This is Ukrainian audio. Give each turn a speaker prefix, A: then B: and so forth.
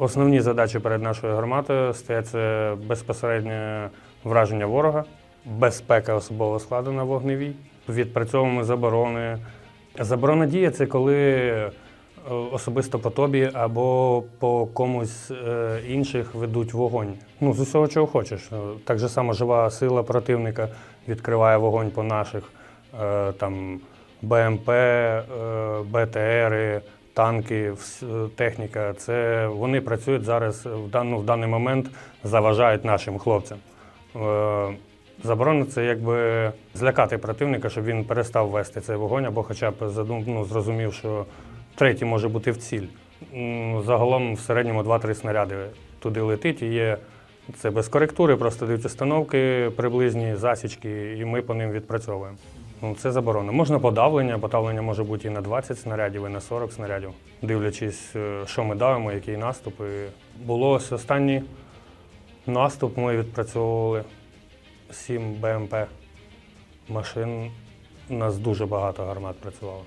A: Основні задачі перед нашою гарматою стоять це безпосереднє враження ворога, безпека особового складу на вогневій, відпрацьовуємо заборони. Заборона діє це коли е, особисто по тобі або по комусь е, інших ведуть вогонь. Ну, з усього, чого хочеш. Е, Так же само жива сила противника відкриває вогонь по наших е, там БМП, е, БТРи, танки, техніка. Це вони працюють зараз в, дан, ну, в даний момент, заважають нашим хлопцям. Е, Заборона це якби злякати противника, щоб він перестав вести цей вогонь, або хоча б задум, ну, зрозумів, що третій може бути в ціль. Загалом в середньому 2-3 снаряди туди летить і є. Це без коректури, просто дають установки приблизні, засічки, і ми по ним відпрацьовуємо. Ну, це заборонено. Можна подавлення, подавлення може бути і на 20 снарядів, і на 40 снарядів, дивлячись, е, що ми давимо, який наступ. І було ось останній наступ, ми відпрацьовували 7 БМП машин. У нас дуже багато гармат працювало.